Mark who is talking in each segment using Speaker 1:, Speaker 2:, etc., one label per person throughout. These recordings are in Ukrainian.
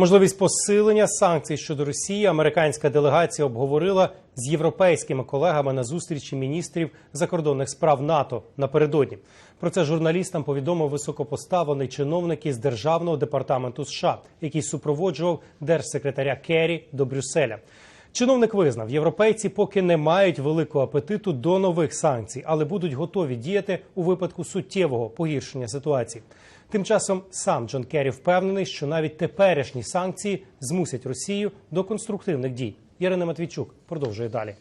Speaker 1: Можливість посилення санкцій щодо Росії американська делегація обговорила з європейськими колегами на зустрічі міністрів закордонних справ НАТО напередодні. Про це журналістам повідомив високопоставлений чиновник із державного департаменту США, який супроводжував держсекретаря Керрі до Брюсселя. Чиновник визнав, європейці поки не мають великого апетиту до нових санкцій, але будуть готові діяти у випадку суттєвого погіршення ситуації. Тим часом сам Джон Керрі впевнений, що навіть теперішні санкції змусять Росію до конструктивних дій. Ярина Матвійчук продовжує далі.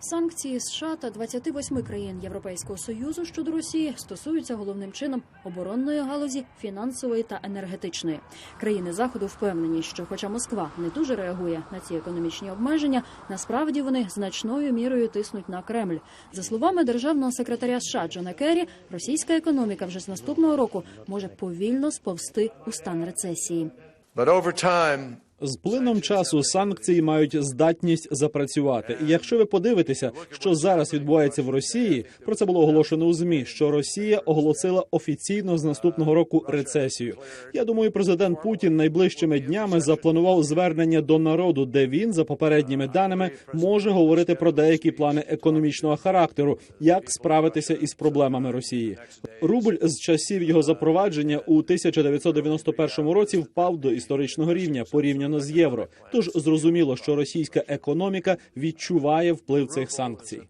Speaker 2: Санкції США та 28 країн Європейського союзу щодо Росії стосуються головним чином оборонної галузі, фінансової та енергетичної. Країни заходу впевнені, що, хоча Москва не дуже реагує на ці економічні обмеження, насправді вони значною мірою тиснуть на Кремль. За словами державного секретаря США Джона Керрі, російська економіка вже з наступного року може повільно сповзти у стан рецесії.
Speaker 3: But over time,
Speaker 4: З плином часу санкції мають здатність запрацювати. І якщо ви подивитеся, що зараз відбувається в Росії, про це було оголошено у змі, що Росія оголосила офіційно з наступного року рецесію. Я думаю, президент Путін найближчими днями запланував звернення до народу, де він, за попередніми даними, може говорити про деякі плани економічного характеру, як справитися із проблемами Росії. Рубль з часів його запровадження у 1991 році впав до історичного рівня порівняно з євро. Тож зрозуміло, що російська економіка відчуває вплив цих санкцій.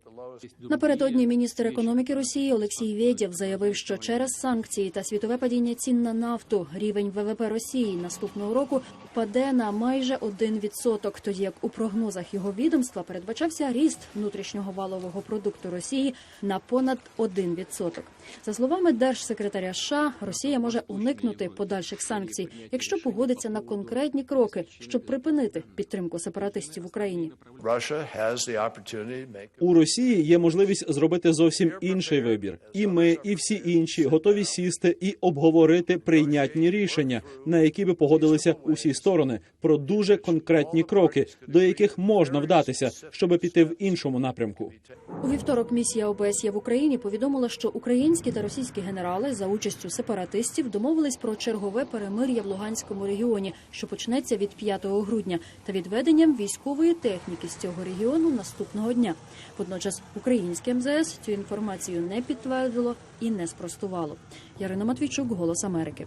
Speaker 2: Напередодні міністр економіки Росії Олексій Ведєв заявив, що через санкції та світове падіння цін на нафту рівень ВВП Росії наступного року впаде на майже 1%, тоді як у прогнозах його відомства передбачався ріст внутрішнього валового продукту Росії на понад 1%. За словами держсекретаря США, Росія може уникнути подальших санкцій, якщо погодиться на конкретні кроки, щоб припинити підтримку сепаратистів в Україні.
Speaker 4: У Росії є можливість зробити зовсім інший вибір, і ми, і всі інші готові сісти і обговорити прийнятні рішення, на які би погодилися усі сторони, про дуже конкретні кроки, до яких можна вдатися, щоб піти в іншому напрямку.
Speaker 2: У вівторок місія ОБСЄ в Україні повідомила, що українські та російські генерали за участю сепаратистів домовились про чергове перемир'я в Луганському регіоні, що почнеться від 5 грудня, та відведенням військової техніки з цього регіону наступного дня. Водночас українське МЗС цю інформацію не підтвердило і не спростувало. Ярина Матвійчук, Голос Америки.